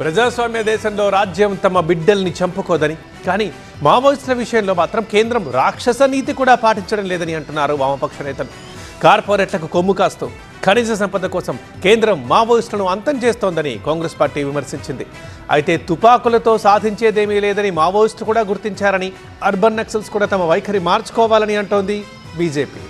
ప్రజాస్వామ్య దేశంలో రాజ్యం తమ బిడ్డల్ని చంపుకోదని కానీ మావోయిస్టుల విషయంలో మాత్రం కేంద్రం రాక్షస నీతి కూడా పాటించడం లేదని అంటున్నారు వామపక్ష నేతలు. కార్పొరేట్లకు కొమ్ము కాస్తూ ఖనిజ సంపద కోసం కేంద్రం మావోయిస్టులను అంతం చేస్తోందని కాంగ్రెస్ పార్టీ విమర్శించింది. అయితే తుపాకులతో సాధించేదేమీ లేదని మావోయిస్టు కూడా గుర్తించారని అర్బన్ నక్సల్స్ కూడా తమ వైఖరి మార్చుకోవాలని అంటోంది బీజేపీ.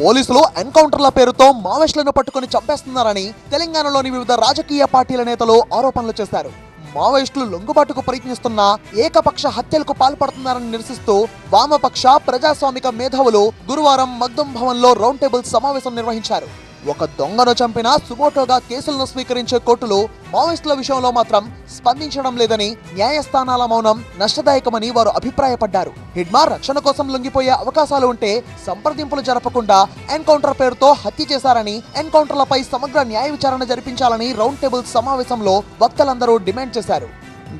పోలీసులు ఎన్కౌంటర్ల పేరుతో మావోయిస్టులను పట్టుకుని చంపేస్తున్నారని తెలంగాణలోని వివిధ రాజకీయ పార్టీల నేతలు ఆరోపణలు చేశారు. మావోయిస్టులు లొంగుబాటుకు ప్రయత్నిస్తున్న ఏకపక్ష హత్యలకు పాల్పడుతున్నారని నిరసిస్తూ వామపక్ష ప్రజాస్వామిక మేధావులు గురువారం మగ్దుం భవన్లో రౌండ్ టేబుల్ సమావేశం నిర్వహించారు. ఒక దొంగను చంపిన సుమోటోగా కేసులను స్వీకరించే కోర్టులు మావోయిస్టుల విషయంలో మాత్రం స్పందించడం లేదని న్యాయస్థానాల మౌనం నష్టదాయకమని వారు అభిప్రాయపడ్డారు. హిడ్మా రక్షణ కోసం లొంగిపోయే అవకాశాలు ఉంటే సంప్రదింపులు జరపకుండా ఎన్కౌంటర్ పేరుతో హత్య చేశారని ఎన్కౌంటర్లపై సమగ్ర న్యాయ విచారణ జరిపించాలని రౌండ్ టేబుల్ సమావేశంలో వక్తలందరూ డిమాండ్ చేశారు.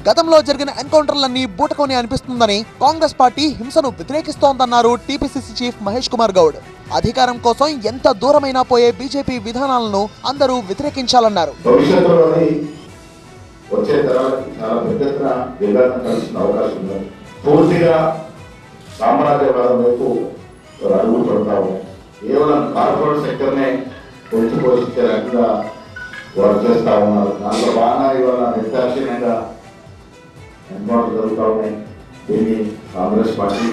గతంలో జరిగిన ఎన్కౌంటర్లన్నీ బూటకొని అనిపిస్తుందని కాంగ్రెస్ పార్టీ హింసను వ్యతిరేకిస్తోందన్నారు టీపీసీసీ చీఫ్ మహేష్ కుమార్ గౌడ్. అధికారం కోసం ఎంత దూరమైనా పోయే బీజేపీ విధానాలను అందరూ వ్యతిరేకించాలన్నారు. వచ్చే తరాలకి చాలా పెద్ద కలిసిన అవకాశం ఉంది. పూర్తిగా సామ్రాజ్యవాదం వైపు అడుగులు కేవలం కార్పొరేట్ సెక్టర్నే పోషించే రకంగా వారు ఉన్నారు. దాంట్లో బాగా ఇవాళ నిర్దాక్షిణ్యంగా ఎన్కౌంటర్ జరుగుతూ ఉన్నాయి. దీన్ని కాంగ్రెస్ పార్టీ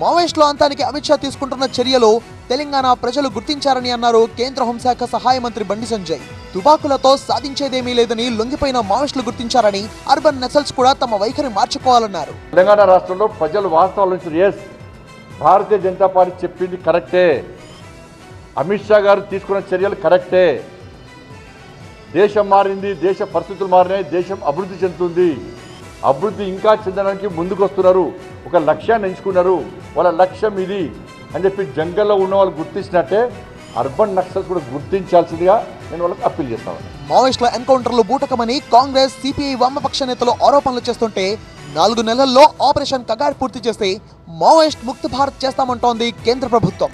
మావోయిస్టుల అంతానికి అమిత్ షా తీసుకుంటున్న చర్యలు తెలంగాణ ప్రజలు గుర్తించారని అన్నారు కేంద్ర హోంశాఖ సహాయ మంత్రి బండి సంజయ్. తుపాకులతో సాధించేదేమీ లేదని లొంగిపోయిన మావోయిస్టులు గుర్తించారని అర్బన్ నక్సల్స్ కూడా తమ వైఖరి మార్చుకోవాలన్నారు. తెలంగాణ రాష్ట్రంలో ప్రజలు వాస్తవాల నుంచి ఎస్ భారతీయ జనతా పార్టీ చెప్పింది కరెక్టే. అమిత్ షా గారు తీసుకున్న చర్యలు కరెక్టే. దేశం మారింది దేశ పరిస్థితులు మారినాయి దేశం అభివృద్ధి చెందుతుంది. అభివృద్ధి ఇంకా చెందడానికి ముందుకు వస్తున్నారు ఒక లక్ష్యాన్ని ఎంచుకున్నారు. వాళ్ళ లక్ష్యం ఇది అని చెప్పి జంగల్లో ఉన్న వాళ్ళు గుర్తించినట్టే అర్బన్ నక్సల్స్ కూడా గుర్తించాల్సిందిగా నేను వాళ్ళకి అప్పీల్ చేస్తాను మావోయిస్టుల ఎన్కౌంటర్లు బూటకమని కాంగ్రెస్ సిపిఐ వామపక్ష నేతలు ఆరోపణలు చేస్తుంటే నాలుగు నెలల్లో ఆపరేషన్ కగార్ పూర్తి చేస్తే మావోయిస్ట్ ముక్త భారత్ చేస్తామంటోంది కేంద్ర ప్రభుత్వం.